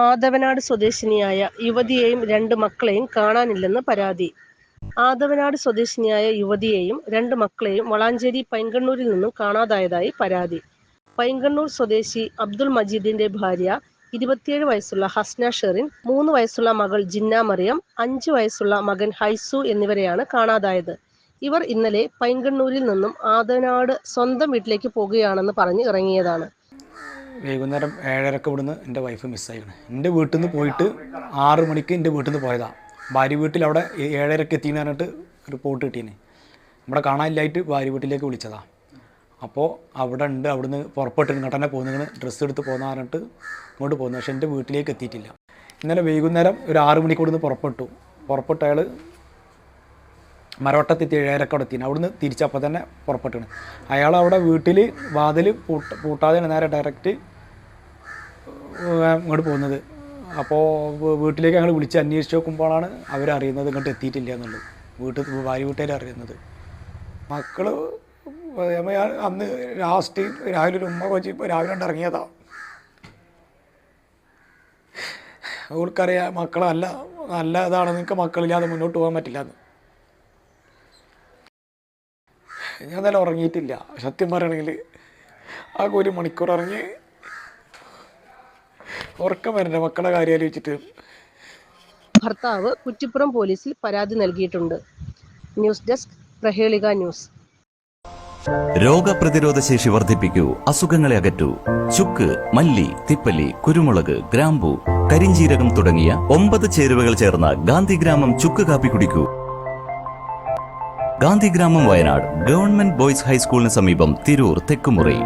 ആദവനാട് സ്വദേശിനിയായ യുവതിയെയും രണ്ട് മക്കളെയും കാണാനില്ലെന്ന് പരാതി. ആദവനാട് സ്വദേശിനിയായ യുവതിയെയും രണ്ട് മക്കളെയും വളാഞ്ചേരി പൈങ്കണ്ണൂരിൽ നിന്നും കാണാതായതായി പരാതി. പൈങ്കണ്ണൂർ സ്വദേശി അബ്ദുൾ മജീദിന്റെ ഭാര്യ ഇരുപത്തിയേഴ് വയസ്സുള്ള ഹസ്ന ഷെറിൻ മൂന്ന് വയസ്സുള്ള മകൾ ജിന്ന മറിയം അഞ്ച് വയസ്സുള്ള മകൻ ഹൈസു എന്നിവരെയാണ് കാണാതായത്. ഇവർ ഇന്നലെ പൈങ്കണ്ണൂരിൽ നിന്നും ആദവനാട് സ്വന്തം വീട്ടിലേക്ക് പോകുകയാണെന്ന് പറഞ്ഞ് ഇറങ്ങിയതാണ്. വൈകുന്നേരം ഏഴരക്ക് ഇവിടുന്ന് എന്റെ വൈഫ് മിസ്സായിരുന്നു എന്റെ വീട്ടിൽ നിന്ന് പോയിട്ട് ആറ് മണിക്ക് എന്റെ വീട്ടിൽ നിന്ന് പോയതാണ് ഭാര്യ വീട്ടിൽ അവിടെ ഏഴരക്ക് എത്തിയെന്ന് പറഞ്ഞിട്ട് റിപ്പോർട്ട് കിട്ടീന്. നമ്മുടെ കാണാനില്ലായിട്ട് ഭാര്യ വീട്ടിലേക്ക് വിളിച്ചതാണ് അപ്പോൾ അവിടെ ഉണ്ട് അവിടുന്ന് പുറപ്പെട്ട് ഇങ്ങോട്ട് തന്നെ പോകുന്നതിന് ഡ്രസ്സ് എടുത്ത് പോകുന്ന പറഞ്ഞിട്ട് ഇങ്ങോട്ട് പോകുന്നു പക്ഷേ എന്റെ വീട്ടിലേക്ക് എത്തിയിട്ടില്ല. ഇന്നലെ വൈകുന്നേരം ഒരു ആറ് മണിക്ക് ഇവിടുന്ന് പുറപ്പെട്ടു. പുറപ്പെട്ട അയാൾ മരവട്ടത്തെത്തി ഏഴരക്ക് അവിടെ എത്തിന്. അവിടുന്ന് തിരിച്ചപ്പോൾ തന്നെ പുറപ്പെട്ടാണ് അയാൾ അവിടെ വീട്ടിൽ വാതിൽ പൂട്ട പൂട്ടാതെയാണ് നേരെ ഡയറക്റ്റ് ഇങ്ങോട്ട് പോകുന്നത്. അപ്പോൾ വീട്ടിലേക്ക് ഞങ്ങൾ വിളിച്ച് അന്വേഷിച്ച് നോക്കുമ്പോഴാണ് അവരറിയുന്നത് ഇങ്ങോട്ട് എത്തിയിട്ടില്ല എന്നുള്ളത്. വീട്ടിൽ ഭാര്യ വീട്ടുകാർ അറിയുന്നത്. മക്കൾ അന്ന് ലാസ്റ്റ് രാവിലെ ഒരു ഉമ്മ കൊച്ചി ഇപ്പോൾ രാവിലെ കൊണ്ട് ഇറങ്ങിയതാ. അവൾക്കറിയാം മക്കളല്ല നല്ല ഇതാണ് നിങ്ങൾക്ക് മക്കളില്ലാതെ മുന്നോട്ട് പോകാൻ പറ്റില്ല എന്ന് ഞാൻ നല്ല ഉറങ്ങിയിട്ടില്ല. സത്യം പറയണമെങ്കിൽ ആ ഒരു മണിക്കൂർ ഇറങ്ങി ഉറക്കം വരണ്ട മക്കളെ കാര്യം ആലോചിച്ചിട്ട്. ഭർത്താവ് കുറ്റിപ്പുറം പോലീസിൽ പരാതി നൽകിയിട്ടുണ്ട്. News desk Prahelika news. രോഗപ്രതിരോധ ശേഷി വർദ്ധിപ്പിക്കൂ. അസുഖങ്ങളെ അകറ്റൂ. ചുക്ക് മല്ലി തിപ്പലി കുരുമുളക് ഗ്രാമ്പു കരിഞ്ചീരകം തുടങ്ങിയ ഒമ്പത് ചേരുവകൾ ചേർന്ന ഗാന്ധിഗ്രാമം ചുക്ക് കാപ്പി കുടിക്കൂ. ഗാന്ധിഗ്രാമം വയനാട് ഗവൺമെന്റ് ബോയ്സ് ഹൈസ്കൂളിന് സമീപം തിരൂർ തെക്കുമുറി.